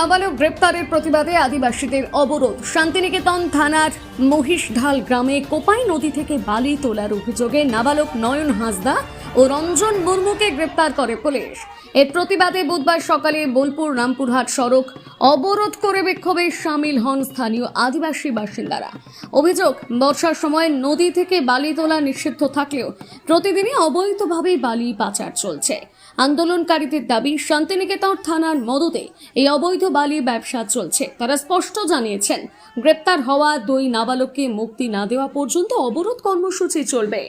নাবালক গ্রেপ্তারের প্রতিবাদে আদিবাসীদের অবরোধ। শান্তিনিকেতন থানার মহিষঢাল গ্রামে কোপাই নদী থেকে বালি তোলার অভিযোগে নাবালক নয়ন হাসদা ও রঞ্জন মুর্মুকে গ্রেপ্তার করে পুলিশ। এর প্রতিবাদে বুধবার সকালে বোলপুর রামপুরহাট সড়ক অবরোধ করে বিক্ষোভে সামিল হন স্থানীয় আদিবাসী বাসিন্দারা। অভিযোগ, বর্ষার সময় নদী থেকে বালি তোলা নিষিদ্ধ থাকলেও প্রতিদিনই অবৈধভাবেই বালি পাচার চলছে। আন্দোলনকারীদের দাবি, শান্তিনিকেতন থানার মদতে এই অবৈধ বালি ব্যবসা চলছে। তারা স্পষ্ট জানিয়েছেন, গ্রেপ্তার হওয়া দুই নাবালককে মুক্তি না দেওয়া পর্যন্ত অবরোধ কর্মসূচি চলবে।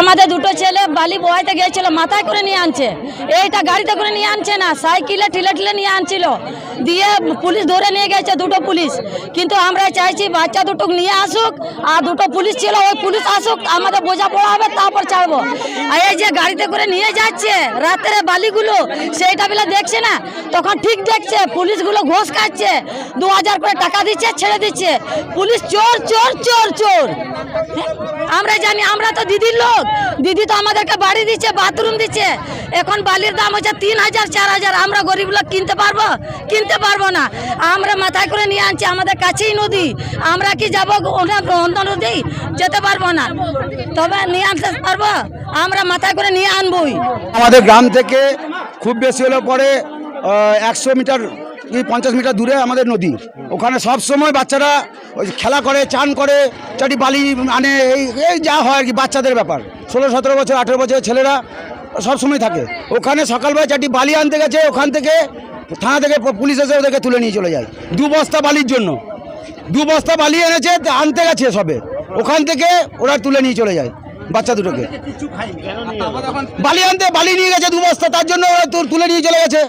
আমাদের দুটো ছেলে বালি বহাইতে গিয়েছিল, মাথায় করে নিয়ে আনছে। এইটা গাড়িতে করে নিয়ে আনছে না, সাইকেলে ঠিলে ঠিলে নিয়ে আনছিল। দিয়ে পুলিশ ধরে নিয়ে গেছে দুটো পুলিশ। কিন্তু আমরা চাইছি বাচ্চা দুটো নিয়ে আসুক, আর দুটো পুলিশ ছিল, ওই পুলিশ আসুক, আমাদের বোঝা পড়া হবে, তারপর ছাড়বো। আর এই যে গাড়িতে করে নিয়ে যাচ্ছে, রাতের বালিগুলো, সেইটা বেলা দেখছে না? তখন ঠিক দেখছে, পুলিশগুলো ঘোষ খাচ্ছে, দু হাজার করে টাকা দিচ্ছে, ছেড়ে দিচ্ছে। পুলিশ চোর চোর চোর চোর। আমরা জানি, আমরা তো দিদির লোক। দিদি তো আমাদেরকে বাড়ি দিচ্ছে, বাথরুম দিচ্ছে। এখন বালির দাম হচ্ছে তিন হাজার, চার হাজার। আমরা গরিব লোক, কিনতে পারব? কিনতে পারব না। আমরা মাথায় করে নিয়ে আনছি, আমাদের কাছেই নদী। আমরা কি যাব অন্য নদী? যেতে পারব না। তবে নিয়ে আনতে পারব? আমরা মাথায় করে নিয়ে আনবই। আমাদের গ্রাম থেকে খুব বেশি হলে পরে একশো মিটার পঞ্চাশ মিটার দূরে আমাদের নদী। ওখানে সব সময় বাচ্চারা ওই খেলা করে, চান করে চাটি বালি আনে, এই এই যা হয় আর কি, বাচ্চাদের ব্যাপার। ষোলো, সতেরো বছর, আঠেরো বছরের ছেলেরা সব সময় থাকে। ওখানে সকালবেলা চারটি বালি আনতে গেছে, ওখান থেকে থানা থেকে পুলিশ এসে ওদেরকে তুলে নিয়ে চলে যায়। দু বস্তা বালির জন্য। দু বস্তা বালি এনেছে আনতে গেছে সবে। ওখান থেকে ওরা তুলে নিয়ে চলে যায়, বাচ্চা দুটোকে। বালি আনতে বালি নিয়ে গেছে দু বস্তা, তার জন্য ওরা তুলে নিয়ে চলে গেছে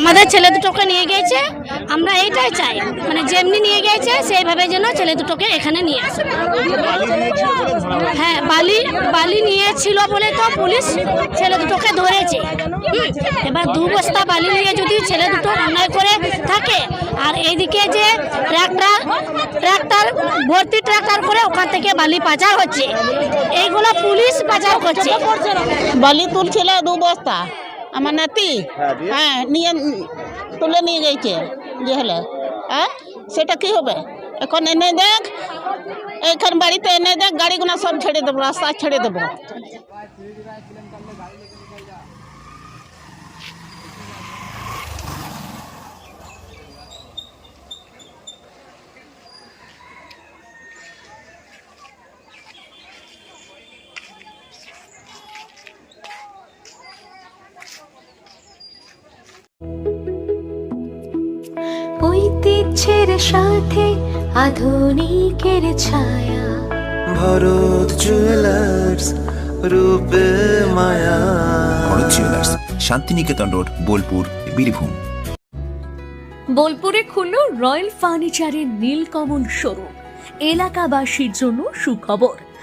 আমাদের ছেলে দুটোকে নিয়ে গিয়েছে, আমরা এইটাই চাই। মানে যেমনি নিয়ে গিয়েছে, সেইভাবে যেন ছেলে দুটোকে এখানে নিয়ে আসে। হ্যাঁ বালি বালি নিয়েছিল বলে তো পুলিশ ছেলে দুটোকে ধরেছে। এবার দু বস্তা বালি নিয়ে যদি ছেলে দুটো অন্যায় করে থাকে, আর এইদিকে যে ট্রাক্টর ট্রাক্টর, ভর্তি ট্রাক্টর করে ওখান থেকে বালি পাচার হচ্ছে, এইগুলো পুলিশ পাচার করছে। বালি তুলছিল দু বস্তা। আমার নাতি? হ্যাঁ নিয়ে তুলে নিয়ে গেছে যে হলে। হ্যাঁ? সেটা কি হবে? এখন এনে দেখ এইখান বাড়িতে এনে দেখ গাড়িগুলো সব ছেড়ে দেবো রাস্তা ছেড়ে দেবো। ঐতিহ্যের সাথে আধুনিকের ছায়া। ভরত জুয়েলার্স রূপে মায়া। Bharat jewellers Santiniketan road Bolpur Birbhum. বোলপুরে খুলল রয়্যাল ফার্নিচারের নীলকমল শোরুম। এলাকাবাসীর জন্য সুখবর।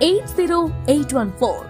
80814.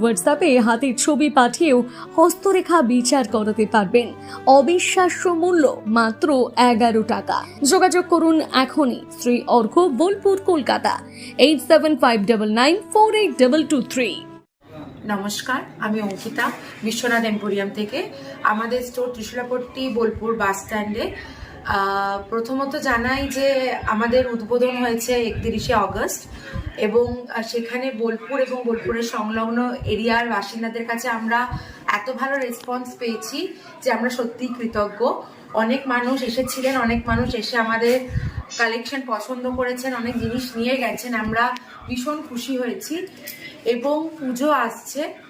হোয়াটসঅ্যাপে হাতের ছবি পাঠিয়েও হস্তরেখা বিচার করাতে পারবেন। অবিশ্বাস্য মূল্য মাত্র এগারো টাকা। যোগাযোগ করুন এখনই Shri Arghya Bolpur, Kolkata. Eight seven five double nine four eight double two three নমস্কার, আমি অঙ্কিতা, বিশ্বনাথ এম্পোরিয়াম থেকে। আমাদের স্টোর ত্রিশুলাপট্টি বোলপুর বাস স্ট্যান্ডে প্রথমত জানাই যে আমাদের উদ্বোধন হয়েছে একত্রিশে অগস্ট এবং সেখানে বোলপুর এবং বোলপুরের সংলগ্ন এরিয়ার বাসিন্দাদের কাছে আমরা এত ভালো রেসপন্স পেয়েছি যে আমরা সত্যিই কৃতজ্ঞ। অনেক মানুষ এসেছিলেন, অনেক মানুষ এসে আমাদের কালেকশন পছন্দ করেছেন, অনেক জিনিস নিয়ে গেছেন। আমরা ভীষণ খুশি হয়েছি এবং পুজো আসছে।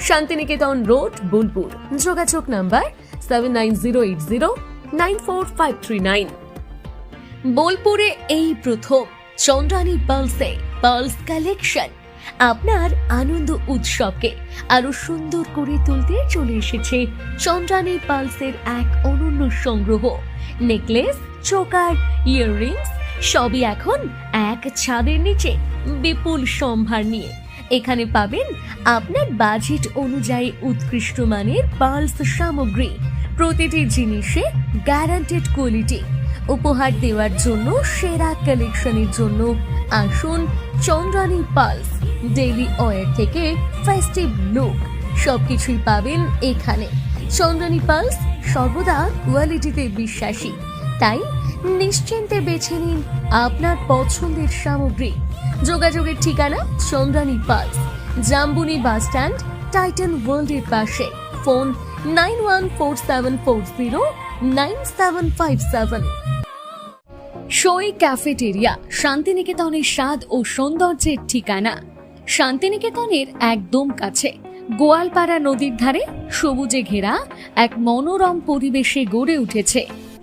শান্তিনিকেতন রোড, বোলপুর। যোগাযোগ number seven nine zero eight zero nine four five three nine বোলপুরে এই প্রথম চন্দ্রানী পালসে পালস কালেকশন। আপনার আনন্দ উৎসবকে আরও সুন্দর করে তুলতে চলে এসেছে চন্দ্রানী পালসের এক অনন্য সংগ্রহ। নেকলেস, চোকার, ইয়াররিংস সবই এখন এক ছাদের নিচে বিপুল সম্ভার নিয়ে। এখানে পাবেন আপনার বাজেট অনুযায়ী উৎকৃষ্ট মানের পালস সামগ্রী, প্রতিটি জিনিসে গ্যারান্টেড কোয়ালিটি উপহার দেওয়ার জন্য সেরা কালেকশনের জন্য আসুন চন্দ্রানী পালস ডেইলি ওয়ার থেকে ফেস্টিভ লুক সবকিছুই পাবেন এখানে। চন্দ্রানী পালস সর্বদা কোয়ালিটিতে বিশ্বাসী। তাই নিশ্চিন্তে বেছে নিন আপনার পছন্দের সামগ্রী। যোগাযোগের ঠিকানা Chandrani Pals Jambuni bus stand, Titan ওয়ার্ল্ডের পাশে। Phone nine one four seven four zero, nine seven five seven. Soi cafeteria, শান্তিনিকেতনের স্বাদ ও সৌন্দর্যের ঠিকানা। শান্তিনিকেতনের একদম কাছে, গোয়ালপাড়া নদীর ধারে সবুজে ঘেরা এক মনোরম পরিবেশে গড়ে উঠেছে।